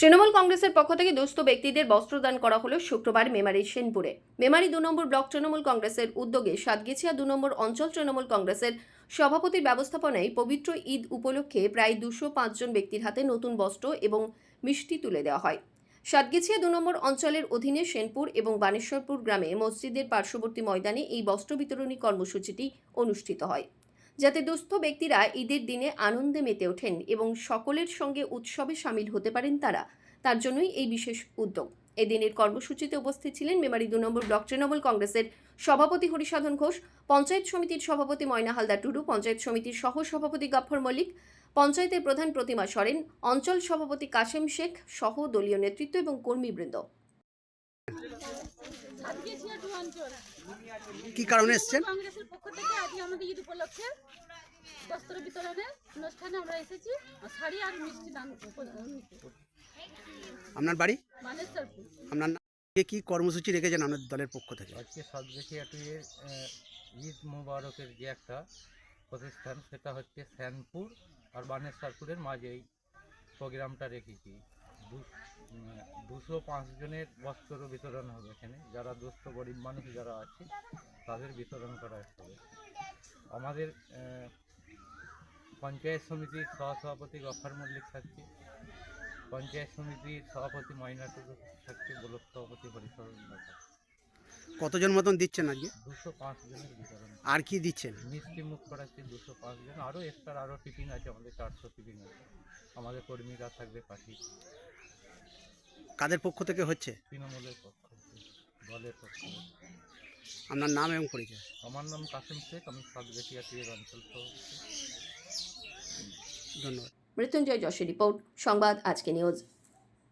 তৃণমূল কংগ্রেসের পক্ষ থেকে দুস্থ ব্যক্তিদের বস্ত্রদান করা হলো শুক্রবার মেমারি সেনপুরে। মেমারি দু নম্বর ব্লক তৃণমূল কংগ্রেসের উদ্যোগে সাতগেছিয়া দু নম্বর অঞ্চল তৃণমূল কংগ্রেসের সভাপতির ব্যবস্থাপনায় পবিত্র ঈদ উপলক্ষে প্রায় দুশো পাঁচজন ব্যক্তির হাতে নতুন বস্ত্র এবং মিষ্টি তুলে দেওয়া হয়। সাতগেছিয়া দু নম্বর অঞ্চলের অধীনে সেনপুর এবং বানেশ্বরপুর গ্রামে মসজিদের পার্শ্ববর্তী ময়দানে এই বস্ত্র বিতরণী কর্মসূচিটি অনুষ্ঠিত হয়। যাতে দুস্থ ব্যক্তিরা ঈদের দিনে আনন্দে মেতে ওঠেন এবং সকলের সঙ্গে উৎসবে সামিল হতে পারেন তারা। তার জন্যই এই বিশেষ উদ্যোগ। এদিনের কর্মসূচিতে উপস্থিত ছিলেন মেমারি দু নম্বর ব্লক তৃণমূল কংগ্রেসের সভাপতি হরিসাধন ঘোষ পঞ্চায়েত সমিতির সভাপতি ময়না হালদার টুডু পঞ্চায়েত সমিতির সহ সভাপতি গাফর মল্লিক পঞ্চায়েতের প্রধান প্রতিমা সরেন অঞ্চল সভাপতি কাশেম শেখ সহ দলীয় নেতৃত্ব এবং কর্মীবৃন্দ। কি কারণে এসছেন? কংগ্রেসের পক্ষ থেকে আমাদের ঈদ উপলক্ষে বস্ত্র বিতরণের অনুষ্ঠানে আমরা এসেছি। শাড়ি আর মিষ্টি দান আপনার বাড়ি? মানেশ্বরপুর আপনার নাম? কে কি কর্মসূচি রেখেছেন আপনার দলের পক্ষ থেকে? আজকে সাতগেছিয়াটুয়ের ঈদ মুবারকের যে একটা প্রতিষ্ঠান সেটা হচ্ছে শ্যানপুর আর বানেশ্বরপুরের মাঝে এই প্রোগ্রামটা রেখেছি। দুশো পাঁচ জনের বস্ত্র বিতরণ হবে এখানে। যারা দুস্থ গরিব মানুষ যারা আছে তাদের বিতরণ করা হবে। আমাদের পঞ্চায়েত সমিতির সহসভাপতি গফার মল্লিক থাকছে পঞ্চায়েত সমিতির সভাপতি ময়না টুকু থাকছে ব্লক সভাপতি হরিশরণ থাকছে কতজন মতন দিচ্ছেন আজকে? দুশো পাঁচ জনের বিতরণ। আর কি দিচ্ছেন? মিষ্টি মুখ করাচ্ছি দুশো পাঁচ জন। আরও এক্সট্রা আরও টিফিন আছে আমাদের চারশো টিফিন আছে। আমাদের কর্মীরা থাকবে পাশে। কাদের পক্ষ থেকে হচ্ছে? তৃণমূলের পক্ষ দলের পক্ষ। আপনার নাম এবং পরিচয়। আমার নাম কাসিম শেখ আমি সাতবেশিয়া টিয়ের অঞ্চল ধন্যবাদ। মৃত্যুঞ্জয় যশের রিপোর্ট সংবাদ আজকে নিউজ।